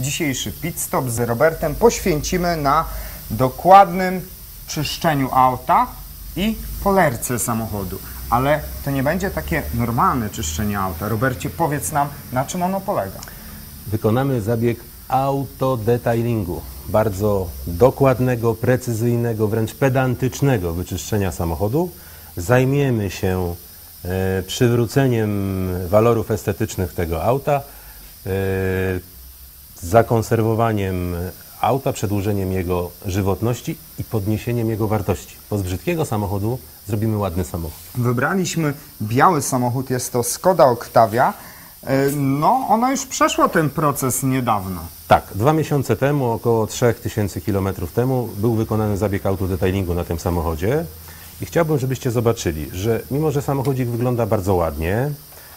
dzisiejszy pit stop z Robertem poświęcimy na dokładnym czyszczeniu auta i polerce samochodu. Ale to nie będzie takie normalne czyszczenie auta. Robercie, powiedz nam, na czym ono polega. Wykonamy zabieg autodetailingu. Bardzo dokładnego, precyzyjnego, wręcz pedantycznego wyczyszczenia samochodu. Zajmiemy się e, przywróceniem walorów estetycznych tego auta, e, zakonserwowaniem auta, przedłużeniem jego żywotności i podniesieniem jego wartości. Bo z brzydkiego samochodu zrobimy ładny samochód. Wybraliśmy biały samochód, jest to Skoda Octavia. E, No, ona już przeszła ten proces niedawno. Tak, dwa miesiące temu, około 3000 km temu, był wykonany zabieg autodetailingu na tym samochodzie. I chciałbym, żebyście zobaczyli, że mimo, że samochodzik wygląda bardzo ładnie,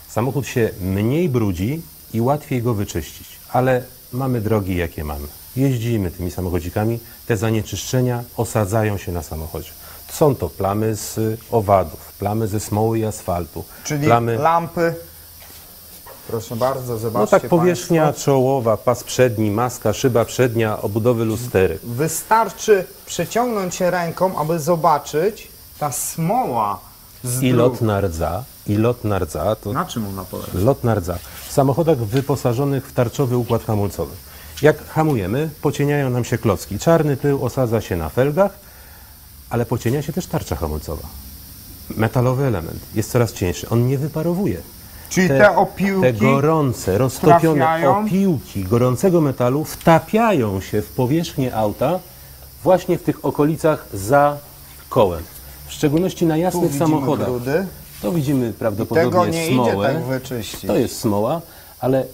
samochód się mniej brudzi i łatwiej go wyczyścić. Ale mamy drogi, jakie mamy. Jeździmy tymi samochodzikami, te zanieczyszczenia osadzają się na samochodzie. Są to plamy z owadów, plamy ze smoły i asfaltu, Czyli plamy lampy. Proszę bardzo, no zobaczcie tak, powierzchnia państwo. czołowa, pas przedni, maska, szyba przednia, obudowy lusterek. Wystarczy przeciągnąć się ręką, aby zobaczyć ta smoła z I rdza, i lotna rdza, to Na czym ona polega? lotna rdza. Samochodach wyposażonych w tarczowy układ hamulcowy. Jak hamujemy, pocieniają nam się klocki. Czarny pył osadza się na felgach, ale pocienia się też tarcza hamulcowa. Metalowy element jest coraz cieńszy, on nie wyparowuje. Czyli te, opiłki Te gorące, roztopione trafiają? opiłki gorącego metalu wtapiają się w powierzchnię auta właśnie w tych okolicach za kołem. W szczególności na jasnych samochodach. brudy. To widzimy prawdopodobnie Tego nie idzie smołę. tak wyczyścić. To jest smoła, ale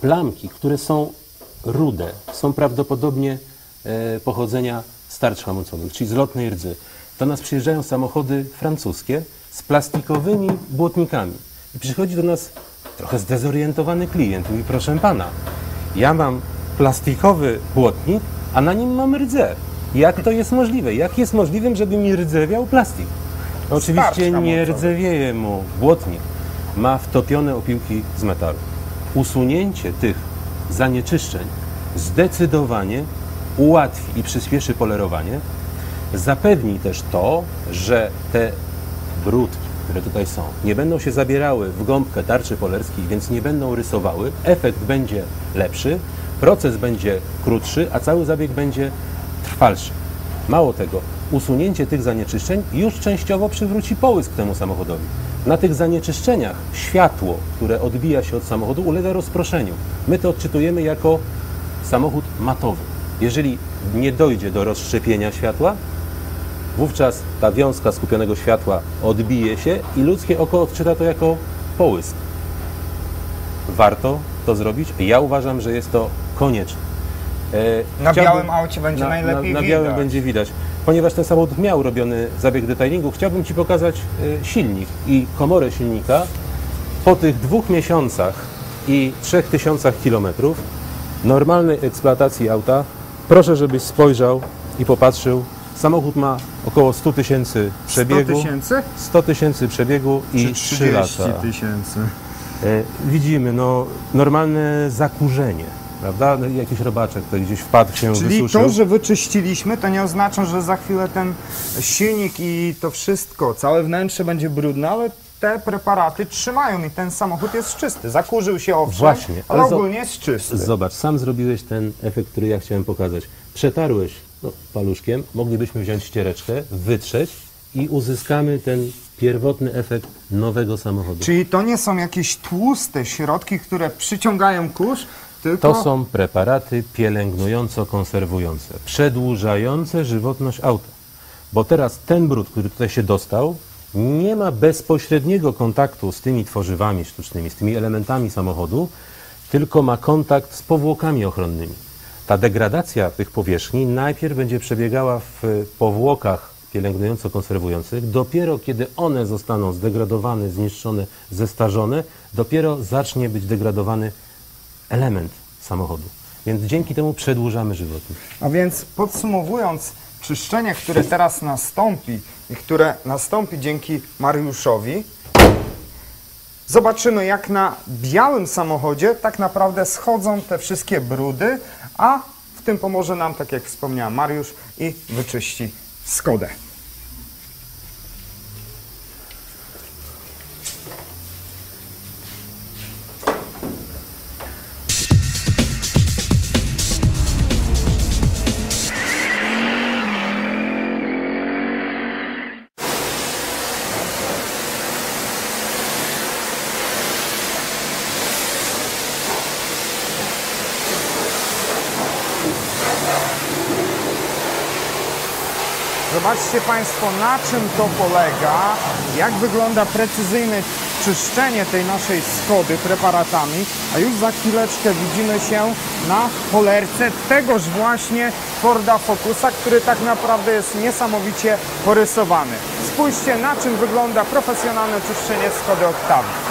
plamki, które są rude, są prawdopodobnie e, pochodzenia z tarcz hamulcowych, czyli z lotnej rdzy. Do nas przyjeżdżają samochody francuskie z plastikowymi błotnikami. I przychodzi do nas trochę zdezorientowany klient i mówi, proszę pana, ja mam plastikowy błotnik, a na nim mam rdzę. Jak to jest możliwe? Jak jest możliwe, żeby mi rdzewiał plastik? Oczywiście nie rdzewieje mu błotnik. Ma wtopione opiłki z metalu. Usunięcie tych zanieczyszczeń zdecydowanie ułatwi i przyspieszy polerowanie. Zapewni też to, że te brudki, które tutaj są, nie będą się zabierały w gąbkę tarczy polerskiej, więc nie będą rysowały. Efekt będzie lepszy, proces będzie krótszy, a cały zabieg będzie trwalszy. Mało tego, usunięcie tych zanieczyszczeń już częściowo przywróci połysk temu samochodowi. Na tych zanieczyszczeniach światło, które odbija się od samochodu, ulega rozproszeniu. My to odczytujemy jako samochód matowy. Jeżeli nie dojdzie do rozszczepienia światła, wówczas ta wiązka skupionego światła odbije się i ludzkie oko odczyta to jako połysk. Warto to zrobić. Ja uważam, że jest to konieczne. E, Na chciałbym- białym aucie będzie na, najlepiej na, na białym widać. będzie widać. Ponieważ ten samochód miał robiony zabieg detailingu, chciałbym Ci pokazać e, silnik i komorę silnika. Po tych dwóch miesiącach i trzech tysiącach kilometrów normalnej eksploatacji auta, proszę, żebyś spojrzał i popatrzył. Samochód ma około 100 tysięcy 100 przebiegu. tysięcy? 100 tysięcy przebiegu i Czy 3 30 lata. tysięcy? E, Widzimy no, normalne zakurzenie, prawda? No, Jakiś robaczek tutaj gdzieś wpadł się, Czyli wysuszył. to, że wyczyściliśmy, to nie oznacza, że za chwilę ten silnik i to wszystko, całe wnętrze będzie brudne, ale te preparaty trzymają i ten samochód jest czysty. Zakurzył się owszem, Właśnie, ale ale ogólnie jest czysty. Zobacz, sam zrobiłeś ten efekt, który ja chciałem pokazać. Przetarłeś no, paluszkiem, moglibyśmy wziąć ściereczkę, wytrzeć i uzyskamy ten pierwotny efekt nowego samochodu. Czyli to nie są jakieś tłuste środki, które przyciągają kurz, tylko To są preparaty pielęgnująco-konserwujące, przedłużające żywotność auta. Bo teraz ten brud, który tutaj się dostał, nie ma bezpośredniego kontaktu z tymi tworzywami sztucznymi, z tymi elementami samochodu, tylko ma kontakt z powłokami ochronnymi. Ta degradacja tych powierzchni najpierw będzie przebiegała w powłokach pielęgnująco-konserwujących. Dopiero kiedy one zostaną zdegradowane, zniszczone, zestarzone, dopiero zacznie być degradowany element samochodu. Więc dzięki temu przedłużamy żywotność. A więc podsumowując, czyszczenie, które teraz nastąpi i które nastąpi dzięki Mariuszowi, Zobaczymy, jak na białym samochodzie tak naprawdę schodzą te wszystkie brudy, a w tym pomoże nam, tak jak wspomniał Mariusz, i wyczyści Skodę. Zobaczcie Państwo, na czym to polega, jak wygląda precyzyjne czyszczenie tej naszej Skody preparatami, a już za chwileczkę widzimy się na polerce tegoż właśnie Forda Focusa, który tak naprawdę jest niesamowicie porysowany. Spójrzcie, na czym wygląda profesjonalne czyszczenie Skody Octavii.